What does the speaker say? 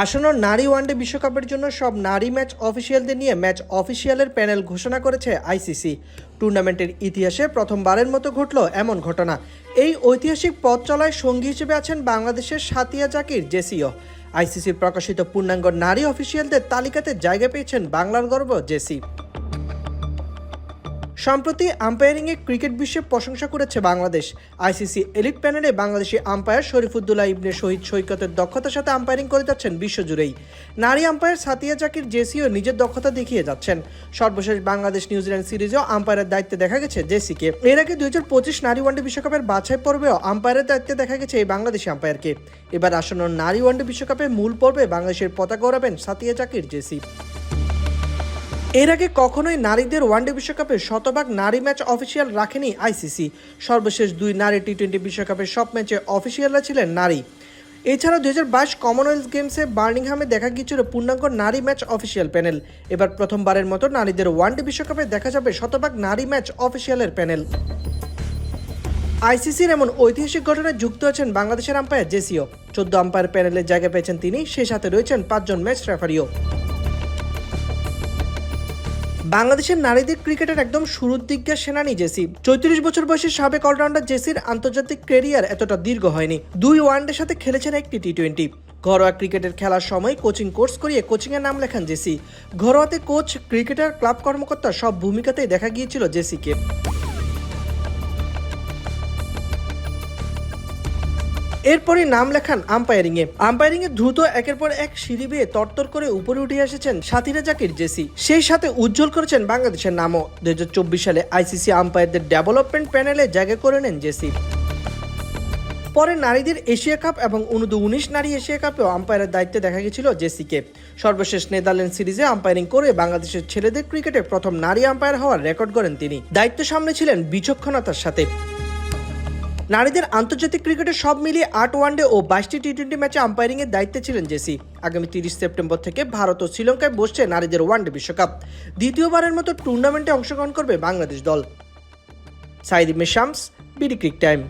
আসন্ন নারী ওয়ানডে বিশ্বকাপের জন্য সব নারী ম্যাচ অফিসিয়ালদের নিয়ে ম্যাচ অফিসিয়ালের প্যানেল ঘোষণা করেছে আইসিসি। টুর্নামেন্টের ইতিহাসে প্রথমবারের মতো ঘটল এমন ঘটনা। এই ঐতিহাসিক পথ চলায় সঙ্গী হিসেবে আছেন বাংলাদেশের সাতিয়া জাকির, জেসিও। আইসিসির প্রকাশিত পূর্ণাঙ্গ নারী অফিসিয়ালদের তালিকাতে জায়গা পেয়েছেন বাংলার গর্ব, জেসি। সম্প্রতি আম্পায়ারিংয়ে ক্রিকেট বিশ্বে প্রশংসা করেছে বাংলাদেশ। আইসিসি এলিট প্যানেলে বাংলাদেশি আম্পায়ার শরীফুদ্দোল্লাহ ইবনে শহীদ সৈকতের দক্ষতার সাথে আম্পায়ারিং করে যাচ্ছেন বিশ্বজুড়েই। নারী আম্পায়ার সাতিয়া জাকির জেসিও নিজের দক্ষতা দেখিয়ে যাচ্ছেন। সর্বশেষ বাংলাদেশ নিউজিল্যান্ড সিরিজেও আম্পায়ারের দায়িত্বে দেখা গেছে জেসিকে। এর আগে দুই হাজার পঁচিশ নারী ওয়ানডে বিশ্বকাপের বাছাই পর্বেও আম্পায়ারের দায়িত্বে দেখা গেছে এই বাংলাদেশি আম্পায়ারকে। এবার আসন্ন নারী ওয়ানডে বিশ্বকাপের মূল পর্বে বাংলাদেশের পতাকা ওড়াবেন সাতিয়া জাকির জেসি। এর আগে কখনোই নারীদের ওয়ানডে বিশ্বকাপে শতভাগ নারী ম্যাচ অফিসিয়াল রাখেনি আইসিসি। সর্বশেষ দুই নারী টি টোয়েন্টি বিশ্বকাপের সব ম্যাচে অফিসিয়ালরা ছিলেন নারী। এছাড়া দুই হাজার বাইশ কমনওয়েলথ গেমসে বার্মিংহামে দেখা গিয়েছিল পূর্ণাঙ্গ নারী ম্যাচ অফিসিয়াল প্যানেল। এবার প্রথমবারের মতো নারীদের ওয়ানডে বিশ্বকাপে দেখা যাবে শতভাগ নারী ম্যাচ অফিসিয়ালের প্যানেল। আইসিসির এমন ঐতিহাসিক ঘটনায় যুক্ত আছেন বাংলাদেশের আম্পায়ার জেসিও। চোদ্দ আম্পায়ার প্যানেলে জায়গা পেয়েছেন তিনি সে সাথে রয়েছেন পাঁচজন ম্যাচ রেফারিও। বাংলাদেশের নারীদের ক্রিকেটের একদম শুরুর দিককার সেনানি জেসি। চৌত্রিশ বছর বয়সী সাবেক অলরাউন্ডার জেসির আন্তর্জাতিক ক্যারিয়ার এতটা দীর্ঘ হয়নি। দুই ওয়ানডের সাথে খেলেছেন একটি টি টোয়েন্টি ঘরোয়া ক্রিকেটের খেলার সময় কোচিং কোর্স করিয়ে কোচিংয়ের নাম লেখান জেসি। ঘরোয়াতে কোচ, ক্রিকেটার, ক্লাব কর্মকর্তা সব ভূমিকাতেই দেখা গিয়েছিল জেসিকে। এরপরই নাম লেখান আম্পায়ারিং এ আম্পায়ারিং এ দ্রুত একের পর এক সিঁড়ি বেয়ে তরতর করে উপরে উঠে এসেছেন সাথীরা জাকির জেসি। সেই সাথে উজ্জ্বল করেছেন বাংলাদেশের নামও। দুই সালে আইসিসি আম্পায়ারদের ডেভেলপমেন্ট প্যানেলে জায়গা করে নেন জেসি। পরে নারীদের এশিয়া কাপ এবং অনুদু উনিশ নারী এশিয়া কাপেও আম্পায়ারের দায়িত্বে দেখা গেছিল জেসিকে। সর্বশেষ নেদারল্যান্ড সিরিজে আম্পায়ারিং করে বাংলাদেশের ছেলেদের ক্রিকেটে প্রথম নারী আম্পায়ার হওয়ার রেকর্ড করেন তিনি। দায়িত্ব সামনে ছিলেন বিচক্ষণতার সাথে। নারীদের আন্তর্জাতিক ক্রিকেটে সব মিলিয়ে আট ওয়ানডে ও বাইশটি টি টোয়েন্টি ম্যাচে আম্পায়ারিংয়ের দায়িত্বে ছিলেন জেসি। আগামী তিরিশ সেপ্টেম্বর থেকে ভারত ও শ্রীলঙ্কায় বসছে নারীদের ওয়ানডে বিশ্বকাপ। দ্বিতীয়বারের মতো টুর্নামেন্টে অংশগ্রহণ করবে বাংলাদেশ দল। সাইদ মেশামস বিডি ক্রিক টাইম।